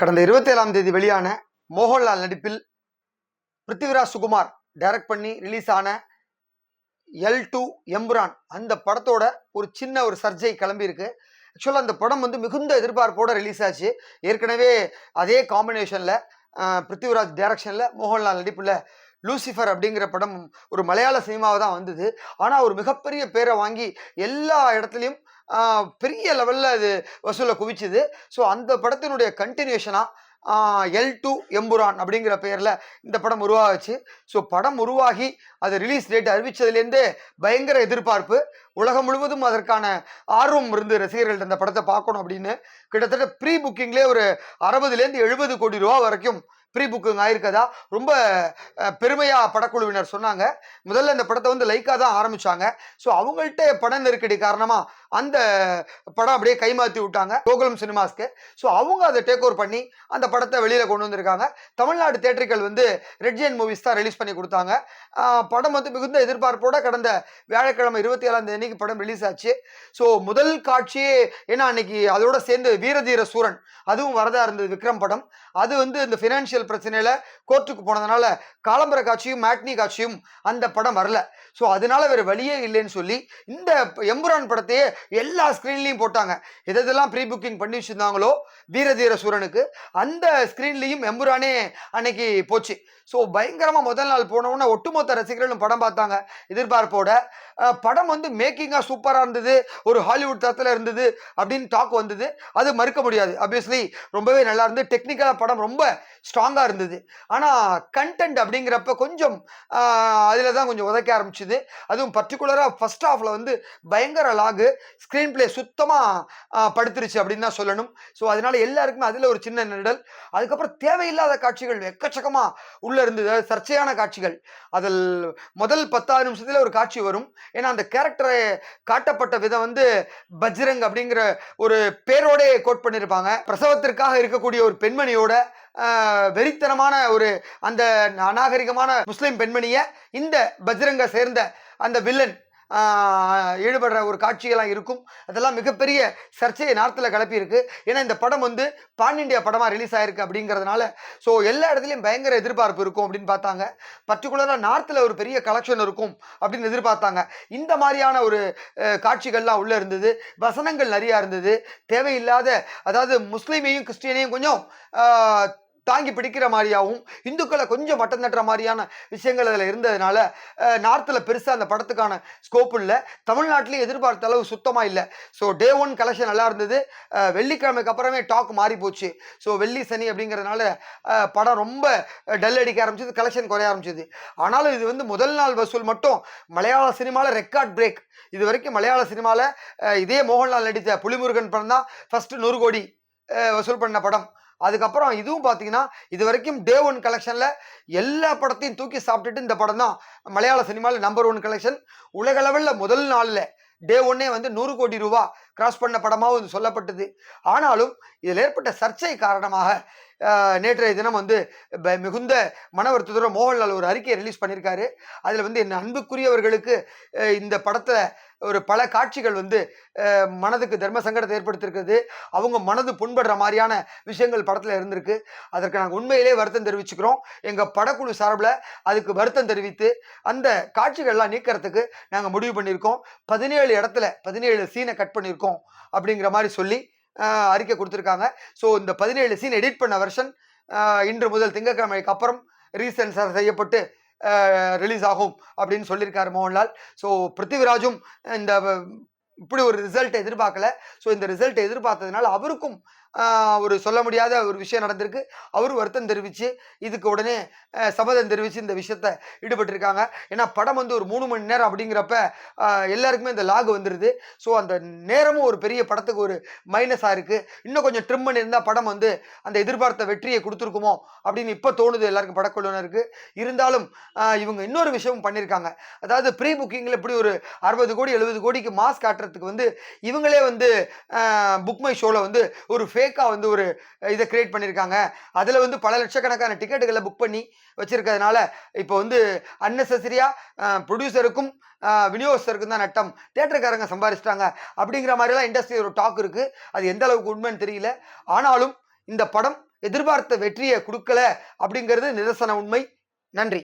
கடந்த இருபத்தேழாம் தேதி வெளியான மோகன்லால் நடிப்பில் பிருத்திவிராஜ் சுகுமார் டைரக்ட் பண்ணி ரிலீஸ் ஆன எல் டூ எம்புரான். அந்த படத்தோட ஒரு சின்ன ஒரு சர்ச்சை கிளம்பியிருக்கு ஆக்சுவலாக அந்த படம் வந்து மிகுந்த எதிர்பார்ப்போட ரிலீஸ் ஆச்சு. ஏற்கனவே அதே காம்பினேஷனில் பிருத்திவிராஜ் டைரக்ஷனில் மோகன்லால் நடிப்பில் லூசிஃபர் அப்படிங்கிற படம் ஒரு மலையாள சினிமாவை தான் வந்தது. ஆனால் ஒரு மிகப்பெரிய பேரை வாங்கி எல்லா இடத்துலையும் பெரிய லெவலில் அது வசூலை குவிச்சுது. ஸோ அந்த படத்தினுடைய கண்டினியூஷனாக எல் டூ எம்புரான் அப்படிங்கிற பெயரில் இந்த படம் உருவாகுச்சு ஸோ படம் உருவாகி அது ரிலீஸ் டேட் அறிவித்ததுலேருந்தே பயங்கர எதிர்பார்ப்பு. உலகம் முழுவதும் அதற்கான ஆர்வம் இருந்து ரசிகர்கள் இந்த படத்தை பார்க்கணும் அப்படின்னு கிட்டத்தட்ட ப்ரீ புக்கிங்லேயே ஒரு அறுபதுலேருந்து எழுபது கோடி ரூபா வரைக்கும் ப்ரீ புக்கிங் ஆயிருக்கதா? ரொம்ப பெருமையாக படக்குழுவினர் சொன்னாங்க. முதல்ல இந்த படத்தை வந்து லைக்காக தான் ஆரம்பிச்சாங்க. ஸோ அவங்கள்ட்ட பட நெருக்கடி காரணமாக அந்த படம் அப்படியே கைமாற்றி விட்டாங்க கோகுலம் சினிமாஸ்க்கு. ஸோ அவங்க அதை டேக் ஓவர் பண்ணி அந்த படத்தை வெளியில் கொண்டு வந்திருக்காங்க. தமிழ்நாடு தேட்டர்கள் வந்து ரெட் ஜெயின் மூவிஸ் தான் ரிலீஸ் பண்ணி கொடுத்தாங்க. படம் வந்து மிகுந்த எதிர்பார்ப்போட கடந்த வியாழக்கிழமை இருபத்தி ஏழாம் தேதிக்கு படம் ரிலீஸ் ஆச்சு. ஸோ முதல் காட்சியே ஏன்னா அன்னைக்கு அதோட சேர்ந்து வீரதீர சூரன். அதுவும் வரதா இருந்தது விக்ரம் படம். அது வந்து இந்த ஃபினான்ஷியல் பிரச்சனையில் கோர்ட்டுக்கு போனதுனால காலம்பர காட்சியும் மேட்னி காட்சியும் அந்த படம் வரல. ஸோ அதனால வேறு வழியே இல்லைன்னு சொல்லி இந்த எம்புரான் படத்தையே எல்லா ஸ்க்ரீன்லேயும் போட்டாங்க. எதெல்லாம் ப்ரீ புக்கிங் பண்ணி வச்சுருந்தாங்களோ வீரதீர சூரனுக்கு அந்த ஸ்க்ரீன்லேயும் எம்புரானே அன்னைக்கு போச்சு. ஸோ பயங்கரமாக முதல் நாள் போனவுடனே ஒட்டுமொத்த ரசிகர்களும் படம் பார்த்தாங்க. எதிர்பார்ப்போட படம் வந்து மேக்கிங்காக சூப்பராக இருந்தது. ஒரு ஹாலிவுட் தரத்தில் இருந்தது அப்படின்னு டாக் வந்தது. அது மறுக்க முடியாது. அப்வியஸ்லி ரொம்பவே நல்லா இருந்தது. டெக்னிக்கலாக படம் ரொம்ப ஸ்ட்ராங்காக இருந்தது. ஆனால் கண்டென்ட் அப்படிங்கிறப்ப கொஞ்சம் அதில் தான் கொஞ்சம் உதைக்க ஆரம்பிச்சுது. அதுவும் பர்டிகுலராக ஃபஸ்ட் ஹாஃபில் வந்து பயங்கர லாகு ஸ்க்ரீன் பிளே சுத்தமாக படுத்துருச்சு அப்படின்னு தான் சொல்லணும். ஸோ அதனால எல்லாருக்குமே அதில் ஒரு சின்ன நிழல் அதுக்கப்புறம் தேவையில்லாத காட்சிகள் எக்கச்சக்கமாக உள்ளே இருந்தது. அதாவது சர்ச்சையான காட்சிகள். அதில் முதல் பத்தாறு நிமிஷத்தில் ஒரு காட்சி வரும். ஏன்னா அந்த கேரக்டரை காட்டப்பட்ட விதம் வந்து பஜ்ரங் அப்படிங்கிற ஒரு பேரோடே கோட் பண்ணியிருப்பாங்க பிரசவத்திற்காக இருக்கக்கூடிய ஒரு பெண்மணியோட வெறித்தனமான ஒரு அந்த அநாகரிகமான முஸ்லீம் பெண்மணியை இந்த பஜ்ரங்க சேர்ந்த அந்த வில்லன் ஈடுபடுற ஒரு காட்சியெல்லாம் இருக்கும். அதெல்லாம் மிகப்பெரிய சர்ச்சையை நார்த்தில் கிளப்பியிருக்கு. ஏன்னா இந்த படம் வந்து பான் இண்டியா படமாக ரிலீஸ் ஆயிருக்கு அப்படிங்கிறதுனால ஸோ எல்லா இடத்துலையும் பயங்கர எதிர்பார்ப்பு இருக்கும் அப்படின்னு பார்த்தாங்க. பர்டிகுலராக நார்த்தில் ஒரு பெரிய கலெக்ஷன் இருக்கும் அப்படின்னு எதிர்பார்த்தாங்க. இந்த மாதிரியான ஒரு காட்சிகள்லாம் உள்ளே இருந்தது. வசனங்கள் நிறையா இருந்தது. தேவையில்லாத அதாவது முஸ்லீமையும் கிறிஸ்டியனையும் கொஞ்சம் தாங்கி பிடிக்கிற மாதிரியாகவும் இந்துக்களை கொஞ்சம் மட்டம் தட்டுற மாதிரியான விஷயங்கள் அதில் இருந்ததுனால நார்த்தில் பெருசாக அந்த படத்துக்கான ஸ்கோப் இல்லை. தமிழ்நாட்டிலையும் எதிர்பார்த்த அளவு சுத்தமாக இல்லை. ஸோ டே ஒன் கலெக்ஷன் நல்லா இருந்தது. வெள்ளிக்கிழமைக்கு அப்புறமே டாக் மாறி போச்சு. ஸோ வெள்ளி சனி அப்படிங்கிறதுனால படம் ரொம்ப டல் அடிக்க ஆரம்பிச்சது கலெக்ஷன் குறைய ஆரம்பிச்சது. ஆனாலும் இது வந்து முதல் நாள் வசூல் மட்டும். மலையாள சினிமாவில் ரெக்கார்ட் பிரேக் இது வரைக்கும் மலையாள சினிமாவில் இதே மோகன்லால் நடித்த புலிமுருகன் படம் தான் ஃபஸ்ட்டு நூறு கோடி வசூல் பண்ண படம். அதுக்கப்புறம் இதுவும் பார்த்தீங்கன்னா இது வரைக்கும் டே ஒன் கலெக்ஷனில் எல்லா படத்தையும் தூக்கி சாப்பிட்டுட்டு இந்த படம் தான். மலையாள சினிமாவில் நம்பர் ஒன் கலெக்ஷன் உலக லெவலில் முதல் நாளில் டே ஒன்னே வந்து நூறு கோடி ரூபா கிராஸ் பண்ண படமாகவும் இது சொல்லப்பட்டது. ஆனாலும் இதில் ஏற்பட்ட சர்ச்சை காரணமாக நேற்றைய தினம் வந்து ப- மிகுந்த மன வருத்தத்தோட மோகன்லால் ஒரு அறிக்கையை ரிலீஸ் பண்ணியிருக்காரு அதில் வந்து என் அன்புக்குரியவர்களுக்கு இந்த படத்தில் ஒரு பல காட்சிகள் வந்து மனதுக்கு தர்ம சங்கடத்தை ஏற்படுத்தியிருக்குது அவங்க மனது புண்படுற மாதிரியான விஷயங்கள் படத்தில் இருந்திருக்கு. அதற்கு நாங்கள் உண்மையிலே வருத்தம் தெரிவிச்சுக்கிறோம். எங்கள் படக்குழு சார்பில் அதுக்கு வருத்தம் தெரிவித்து அந்த காட்சிகள்லாம் நீக்கிறதுக்கு நாங்கள் முடிவு பண்ணியிருக்கோம். பதினேழு இடத்துல பதினேழு சீனை கட் பண்ணியிருக்கோம் அப்படிங்கிற மாதிரி சொல்லி அறிக்கை கொடுத்துருக்காங்க. ஸோ இந்த பதினேழு சீன் எடிட் பண்ண வெர்ஷன் இன்று முதல் திங்கட்கிழமைக்கு அப்புறம் ரீசென்சார் செய்யப்பட்டு ரிலீஸ் ஆகும் அப்படின்னு சொல்லியிருக்காரு மோகன்லால். ஸோ பிருத்திவிராஜும் இந்த இப்படி ஒரு ரிசல்ட் எதிர்பார்க்கல. ஸோ இந்த ரிசல்ட் எதிர்பார்த்ததுனால அவருக்கும் ஒரு சொல்ல முடியாத ஒரு விஷயம் நடந்திருக்கு. அவர் வருத்தம் தெரிவித்து இதுக்கு உடனே சம்மதம் தெரிவித்து இந்த விஷயத்த ஈடுபட்டிருக்காங்க. ஏன்னா படம் வந்து ஒரு மூணு மணி நேரம் அப்படிங்கிறப்ப எல்லாருக்குமே இந்த லாக் வந்துடுது ஸோ அந்த நேரமும் ஒரு பெரிய படத்துக்கு ஒரு மைனஸாக இருக்குது இன்னும் கொஞ்சம் ட்ரிம் பண்ணியிருந்தால் படம் வந்து அந்த எதிர்பார்த்த வெற்றியை கொடுத்துருக்குமோ அப்படின்னு இப்போ தோணுது எல்லாருக்கும் படக்குழுவினருக்கு. இருந்தாலும் இவங்க இன்னொரு விஷயமும் பண்ணியிருக்காங்க. அதாவது ப்ரீ புக்கிங்கில் இப்படி ஒரு அறுபது கோடி எழுபது கோடிக்கு மாஸ் பண்ணுறதுக்கு வந்து இவங்களே வந்து புக் மை ஷோவில் வந்து ஒரு ஃபேக்காக வந்து ஒரு இதை கிரியேட் பண்ணியிருக்காங்க அதில் வந்து பல லட்சக்கணக்கான டிக்கெட்டுகளை புக் பண்ணி வச்சுருக்கிறதுனால இப்போ வந்து அன்னெசரியாக ப்ரொடியூசருக்கும் விநியோகஸ்தருக்கும் தான் நட்டம். தேட்டருக்காரங்க சம்பாதிச்சிட்டாங்க அப்படிங்கிற மாதிரிலாம் இண்டஸ்ட்ரி ஒரு டாக் இருக்குது அது எந்த அளவுக்கு உண்மைன்னு தெரியல. ஆனாலும் இந்த படம் எதிர்பார்த்த வெற்றியை கொடுக்கல அப்படிங்கிறது நிதர்சன உண்மை. நன்றி.